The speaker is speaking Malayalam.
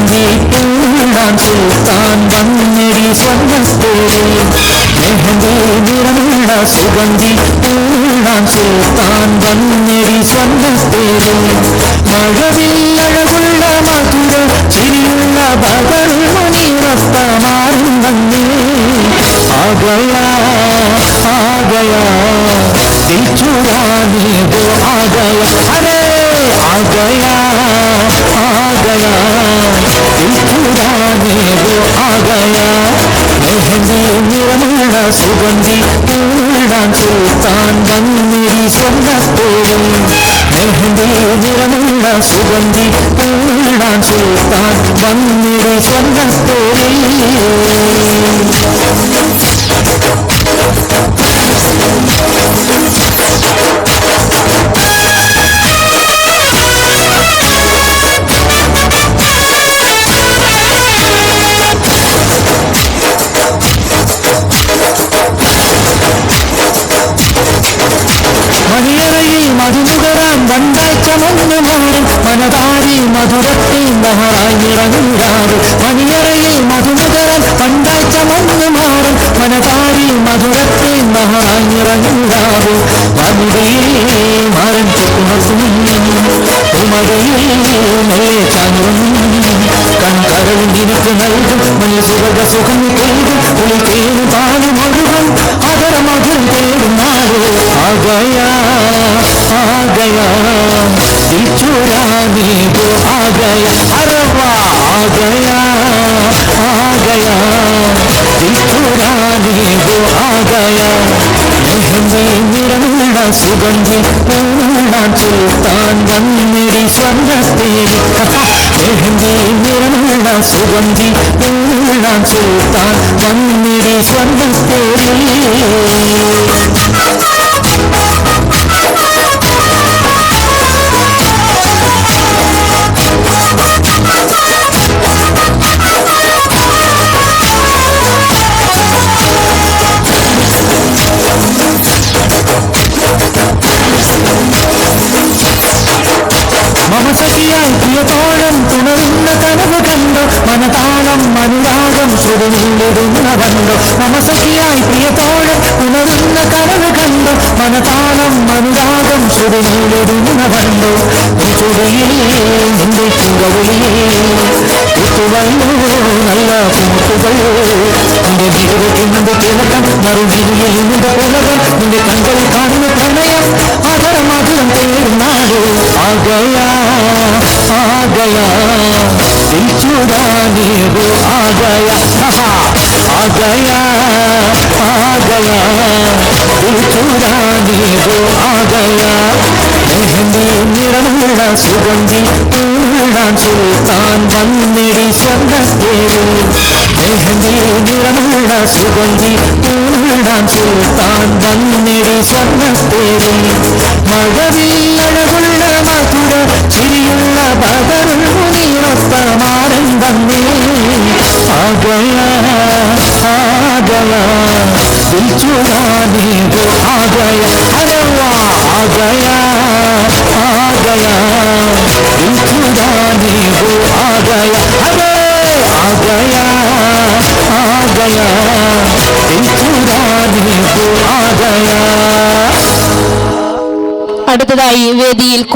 സംഗീതം സുൽത്താൻ വന്നിടി സ്വർഗത്തേടി മെഹന്തി നിറമുള്ള സുഗന്ധി പൂണാം സുൽത്താൻ വന്നിടി സ്വർഗത്തേടി മഴവില്ലഴകുള്ള മധുര ചിരിയുള്ള ബദൽ മണിറത്തമാറും വന്നേ. ആകയാ ആകയാ ദിൽച്ചുവാനീ ആകയാ. അരേ ആകയാ ആകയാ. കരീബു ആകയ. മെഹന്തി നിറമുള്ള സുഗന്ധി പൂടാൻ സുൽത്താൻ വന്നിരി സ്വർഗത്തോടും മെഹന്തി നിറമുള്ള സുഗന്ധി പൂടാൻ സുൽത്താൻ വന്നിരി സ്വർഗത്തോടിൽ மன்ன மூடும் மனதாரி மதுரத்தில் மகராய் இறங்குகிறார் மணியறையில் மதுமகரம் பண்டாய் சமந்து மாறும் மனதாரி மதுரத்தில் மகராய் இறங்குகிறார் மதுரையே மரண் சுக்குமசும் உமதையே மேலே சாங்கிரும் கண் கடலும் இனக்கு நல்கும் மணி சுகத சுகம் கேடும் ஒளி தேடும் பாடும் முழுவன் அதர மதுரம் தேடும் நாடு. പൂണാൻ സുൽത്താൻ വന്നിടി സ്വർണത്തേരി മെഹന്തി നിറമുള്ള സുഗന്ധി മമസഖിയായി പ്രിയതോഴം തുണരുന്ന കനവ് കണ്ടു. മനതാളം അനുരാഗം ശ്രുതിയിലിടുന്ന കണ്ടു. മമസഖിയായി പ്രിയതോഴം തുണരുന്ന കനവ് കണ്ടു. മനതാളം അനുരാഗം ശ്രുതിയിലിടുന്ന കണ്ടു. ഈ ചുടിയിൽ നിന്റെ കുത്തുവല്ലോ നല്ല കൂട്ടുകൾ നിന്റെ ജീവിതത്തിന്റെ തിലകം മറുകിരിയിൽ നിന്റെ പുലകം നിന്റെ കண்കൾ കാണുന്ന പ്രണയം അതര മധുരം തേടുന്നാലോ ಆಗಯ ದಿಲ್ ಚೂಡಾ ನೀವು ಆಗಯ ಆಗಯ ಆಗಯ ದಿಲ್ ಚೂಡಾ ನೀವು ಆಗಯ மெஹந்தி நிறமுள்ள சுகந்தி நான் சுல்தான் வந்திடி சொந்த தேவி மெஹந்தி நிறமுள்ள சுகந்தி நான் சுல்தான் வந்திடி சொந்த தேவி மழவில் ചിരിയുള്ള ബദറുൽ മുനീറത്തമാരൻ വന്നേ